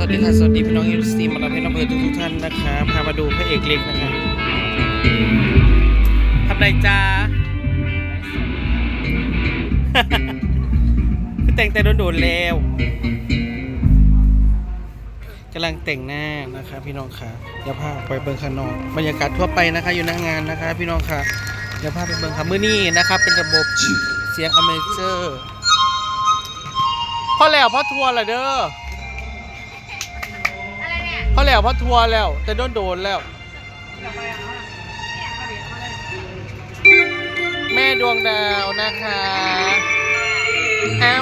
สวัสดีค่ะ สวัสดีพี่น้องเอฟซีมารับให้น้ำเพลินทุกทุกๆท่านนะคะพามาดูพระเอกเล็กนะคะทำไรจ้าคือแต่งแต่โดนๆแล้วกำลังแต่งหน้านะคะ พี่น้องค่ะเดี๋ยวพาไปเบิ่งข้างนอกบรรยากาศทั่วไปนะคะ อยู่หน้างานนะคะ พี่น้องค่ะเดี๋ยวพาไปเบิ่งค่ะมื้อนี้นะคะเป็นระบบเสียงอเมเจอร์พอแล้วพอทัวร์เลยเด้อ อะไรเนี่ยพอแล้วพอทัวร์แล้ว แต่โดนโดนแล้ว แม่ดวงดาวนะคะเอ้า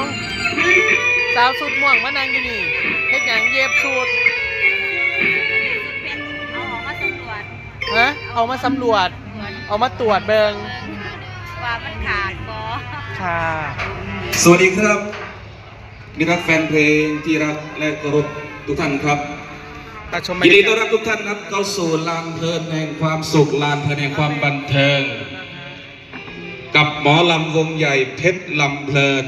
สาวสุดม่วงมานางอยู่นี่เฮ็ดหยังเย็บสูตรเอาออกมาสำรวจฮะเอามาสำรวจ เอามาตรวจเบิงว่ามันขาดบอค่ะ สวัสดีครับ มิตรรักแฟนเพลงที่รักและเคารพทุกท่านครับ ยินรดียาต้อนการัศบทุกท่านครับเข้าสู่ลานเพลินแห่งความสุขลานเพลินแห่งความบันเทิง กับหมอลำวงใหญ่เพชรลำเพลิน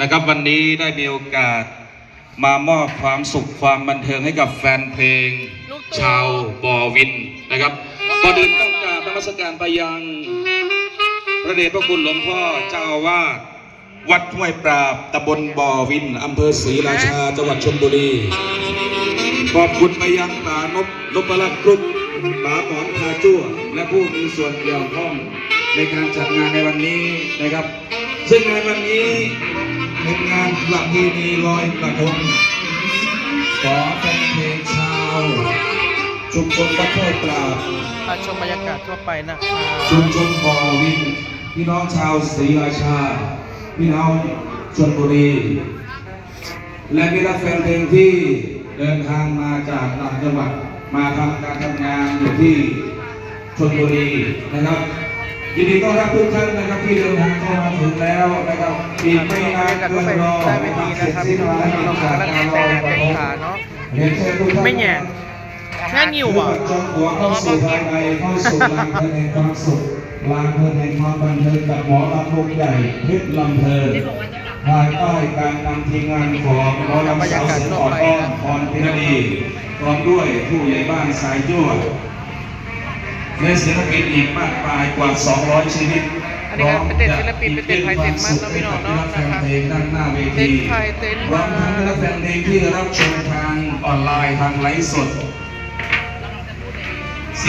นะครับ วันนี้ได้มีโอกาสมามอบความสุขความบันเทิงให้กับแฟนเพลง ชาวบอวินนะครับก่อนอื่นต้องกราบนมัสการไปยังพระเดชพระคุณหลวงพ่อเจ้าอาวาสวัดห้วยปราบตำบลบ่อวินอำเภอศรีราชาจังหวัดชลบุรี ขอบคุณไปยังป่านบนพรัตน์กรุ๊ปป่าหมอนพาจั่วและผู้มีส่วนเกี่ยวข้องในการจัดงานในวันนี้นะครับ ซึ่งในวันนี้เป็นงานประเพณีลอยกระทงขอแฟนเพลงชาวชุมชนวัดห้วยปราบตาชมบรรยากาศทั่วไปนะคะชุมชนบ่อวินพี่น้องชาวศรีราชา พี่น้องชลบุรี และพี่รักแฟนเพลงที่ เดินทางมาจากต่างจังหวัดมาทำการทำงานอยู่ที่ชลบุรีนะครับยินดีต้อนรับทุกท่านนะครับที่เดินทางเข้ามาถึงแล้วนะครับอีกไม่นานเกินรอได้ไม่ดีนะครับพี่น้องพี่น้องกำลังแต่งหน้าแต่งขาเนาะเรียนเชิญทุกท่านไม่แง่งานอยู่อะจงหัวเข้าสู่ภายในเข้าสู่ลานเพลินแห่งความสุขลานเพลินแห่งความบันเทิงกับหมอลำวงใหญ่เพชรลำเพลิน ภายใต้การนำทีมงานของหมอลำสาวเสียงอ่อนอ้อนพรพิรดีพร้อมด้วยผู้ใหญ่บ้านสายจวดและศิลปินอีกมากมายกว่า 200 ชีวิตอันนี้ก็เป็นเต้นศิลปินเป็นเต้นไทยเต้นมันเนาะพี่น้องเนาะแฟนเพลงด้านหน้าเวเต้ทีนไทยเต้นพร้อมทั้งนักแฟนเพลงที่รับชมทางออนไลน์ทางไลฟ์สด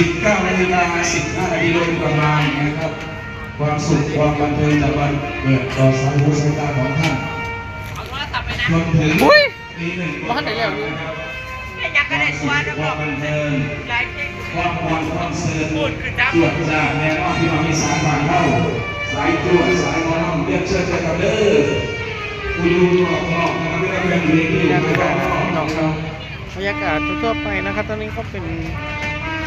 19นาฬิกา15นาทีโดยประมาณนะครับ ความสุขความบันเทิงจากวันเกิดต่อสายหูสายตาของท่านจนถึงอุ้ยตีหนึ่งบ้านไหนแล้วนี่แค่ยักษ์ก็ได้ตัวแล้วคบอวากมบันเทิงหลายเพลงความมอนความเสื่อมจวดจ้าแน่นอนที่เรามีสายผ่านเข้าสายจวดสายมอลำเรียกเชิญเชิญกันเด้อคุณดูนอกนอกนะครับไม่ได้เป็นเพลงที่อยู่บรรในยากาศนอกพี่น้องเราบรรยากาศทั่วๆไปนะครับ ตอนนี้ก็เป็น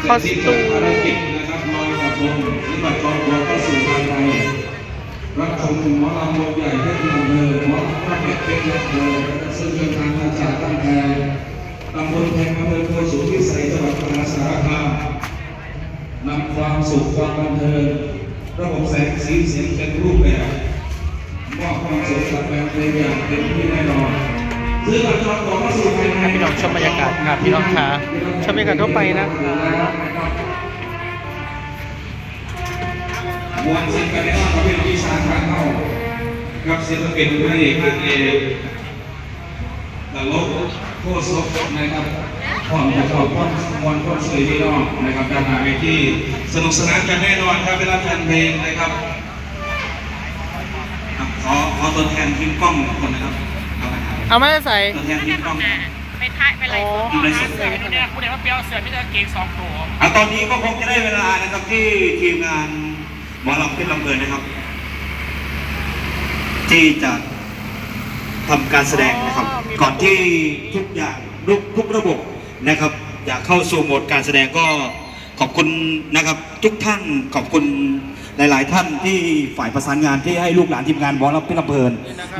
คอสตูมรกิจนะครับลอยกระทงหรือบัตรจองตัวเข้าสู่ภายรับชมหมอลำวงใหญ่เพชรลำเพลินหมอลำพระเพชรเพชรลำเลินซึ่งเดินทางมาจากตั้งแต่ตำบลแพงอำเภอโพสูงพิสัยจังหวัดมหาสารคามนำความสุขความบันเทิงระบบแสงสีเสียงเป็นรูปแบบมอบความสุขกับแฟนเพลงอย่างเต็มที่แน่นอน พี่น้องชมบรรยากาศครับพี่น้องคะชมบรรยากาศทั่วไปนะครับมวลศิลป์กันในห้องเขาเป็นวิชาการเข้ากับศิลปินพระเอกนางเอกตลกโคตรสดนะครับพร้อมจะข้าพ้นมวลพ้นสวยพี่น้องนะครับด้านหน้าเวทีสนุกสนานกันแน่นอนครับเวลาแฟนเพลงนะครับขอขอตัวแทนทีมกล้องคนนะครับ เอาละครับเอาไม่ได้ใส่ตัวแทนทีมกล้องไปถ่ายไปไลอ๋อฟ์สดอยู่ในสดเสือไม่ได้คุณเห็นว่าเปียวเสือไม่ได้เกงสองตัวอะตอนนี้ก็คงจะได้เวลานะครับที่ทีมงานหมอลำเพชรลำเพลินนะครับ ที่จะทำการแสดงนะครับอ๋อมีก่อนที่ทุกอย่างทุกทุกระบบนะครับอยากเข้าสู่โหมดการแสดงก็ขอบคุณนะครับ ทุกท่านขอบคุณ หลาย ๆ ท่านที่ฝ่ายประสานงานที่ให้ลูกหลานทีมงานหมอลำเพชรลำเพลิน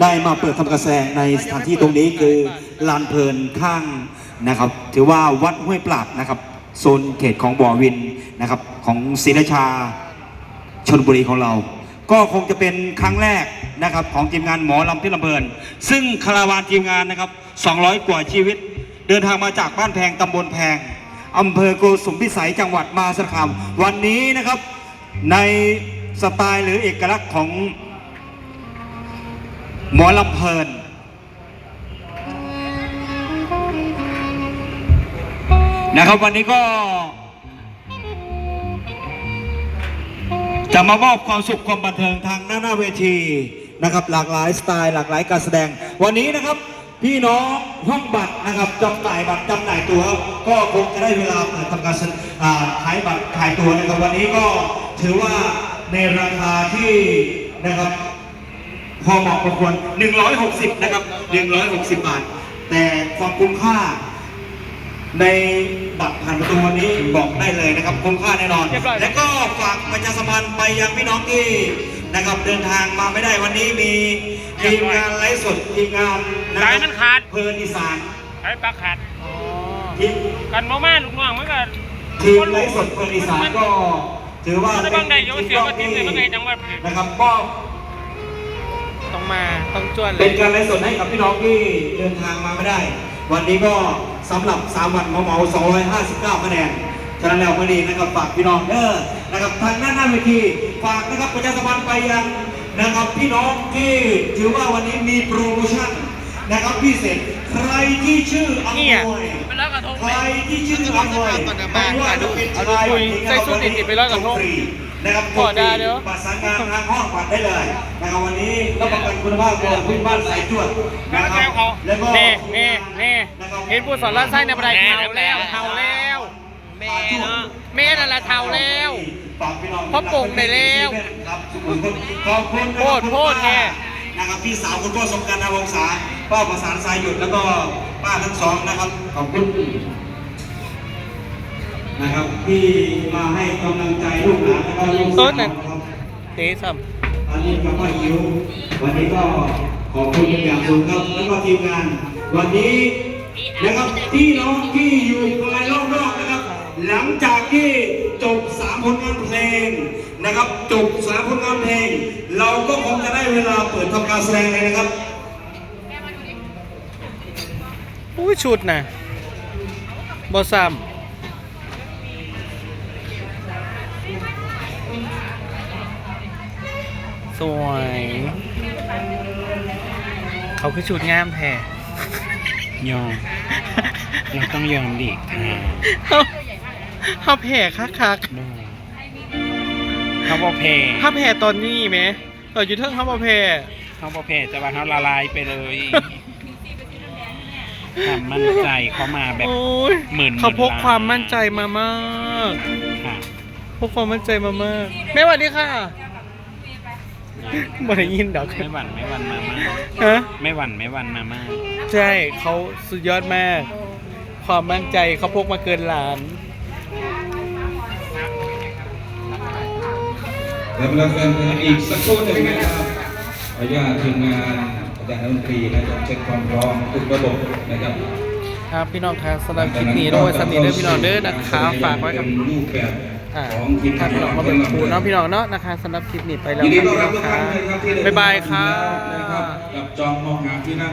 ได้มาเปิดทำการแสดงในสถานที่ตรงนี้คือลานเพลินข้างนะครับ ถือว่าวัดห้วยปราบนะครับโซนเขตของบ่อวินนะครับของศรีราชาชนบุรีของเรา ก็คงจะเป็นครั้งแรกนะครับของทีมงานหมอลำพชรลำเพลิน ซึ่งคาราวานทีมงานนะครับ 200 กว่าชีวิต เดินทางมาจากบ้านแพงตำบลแพงอำเภอโกสุมพิสัยจังหวัดมาสารคามวันนี้นะครับ ในสไตล์หรือเอกลักษณ์ของหมอลำเพลิน นะครับวันนี้ก็ จะมามอบความสุขความบันเทิงทางหน้าหน้าเวทีนะครับ หลากหลายสไตล์หลากหลายการแสดงวันนี้นะครับ พี่น้องห้องบัตรนะครับจำหน่ายบัตรจำหน่ายตัวครับก็คงจะได้เวลาเปิดทำการแสอ่าขายบัตรขายตัวนะครับวันนี้ก็ถือว่าในราคาที่นะครับพอเหมาะพอควร160 นะครับ 160 บาท แต่ความคุ้มค่า ในบัตรผ่านประตูวันนี้บอกได้เลยนะครับ คุ้มค่าแน่นอนเรียบร้อยและก็ฝากประชาสัมพันธ์ไปยังพี่น้องที่นะครับ เดินทางมาไม่ได้วันนี้มี ทีมงานไลฟ์สดทีมงานนะสายคมัรับนขาด เพลินอีสานไอ้ปลาขาดอ๋อทีมกันมาม่าลูกน้องมันก็ทีมไลฟ์สดเพลินอีสานก็ถือว่ามันเป็บางนได้โยเสียวกับทีมเลยมันไงจังว่านะครับก็ต้องมาต้องจวนเลเป็ยนการไลฟ์สดให้กับพี่น้องที่เดินทางมาไม่ได้ วันนี้ก็สำหรับ3วันเหมาเหมา259คะแนนฉะนั้นแล้วพอดีนะครับฝากพี่น้องเด้อนะครับทางหน้าหน้าเวทีฝากนะครับประชาสัมพันธ์ไปยัง นะครับพี่น้องที่ถือว่าวันนี้มีโปรโมชั่นนะครับพิเศษใครที่ชื่ออำนเนี่ยวยไปแล้วกระทงใครที่ชื่ออำนวยไม่ว่าจะเป็นชายหญิงใส่ชุดติดๆไปร้อยกระทงฟรีนะครับขอได้เดี๋ยวประสานงานทางห้องบัตรได้เลยนะครับวันนี้รับประกันคุณภาพของพื้นบ้านสายจวดนะครับแล้วก็เน่เน่เน่เห็นผู้สอนรัดไส้ในบันไดเทาแล้วเทาแล้วแม่เนาะแม่นั่นแหละเทาแล้วฝาก พี่น้องเพราะปลงได้แล้วครับขอบคุณนะโพดโพดแท้นะครับพี่สาวคุณพ่อสมการนาวงศาป้าประสานสายหยุดแล้วก็ป้าทั้งสองนะครับ ขอบคุณนะครับที่มาให้กำลังใจลูกหลานแล้วก็ลูกต้สาวนน่ะนะครับเตะซ้อันนี้กับป้าหิววันนี้ก็ขอบคุณเป็นอย่างสูงครับแล้วก็ทีมงาน วันนี้นะครับพี่น้องที่อยู่ภายรอบๆนะครับ หลังจากที่จบสามผลงานเพลงนะครับ จบสามผลงานเพลง เราก็คงจะได้เวลาเปิดทำการแสดงเลยนะครับำอุ้ยชุดน่ะบอซ้ำสวย เขาคือชุดงามแท้ยอม เราต้องยอมดิค่ะ เขาเขาแผ่คักคักด้วยเขาบอเพๆเขาแผ่ตอนนี้ไหมตอนอยู่เทิงเขาบอแผ่เขาบอเพแต่ว่าเขาละลายไปเลยความมั่นใจเขามาแบบโอ้ยหมื่นๆเขาพกล้านความมั่นใจมามากค่ะพกความมั่นใจมามากแม่สวัสดีค่ะบ่ได้ยินดอกไม่หวั่นไม่หวั่นมามากฮะไม่หวั่นไม่หวั่นมามาก ใช่เขาสุดยอดมาก ความมั่นใจเขาพกมาเกินล้าน แล้วเราแฟนเพลงอีกสักครู่หนึ่งนะครับขออนุญาตทีมงานอาจารย์ดนตรีนะครับเช็คความพร้อมทุกระบบนะครับครับพี่น้องครับสำหรับคลิปนี้ด้วยสำนีเด้อพี่น้องเด้อนะคะฝากไว้กับรูปแบบของทีมถ้าพี่น้องมาเป็นครูเนาะพี่น้องเนาะนะคะสำหรับคลิปนี้ไปแล้วนครับต้อนพี่รัน้บองทุกคท่ารันบนะครับที่ได้บ๊ายบายครับบกับจองมองหาที่นั่ง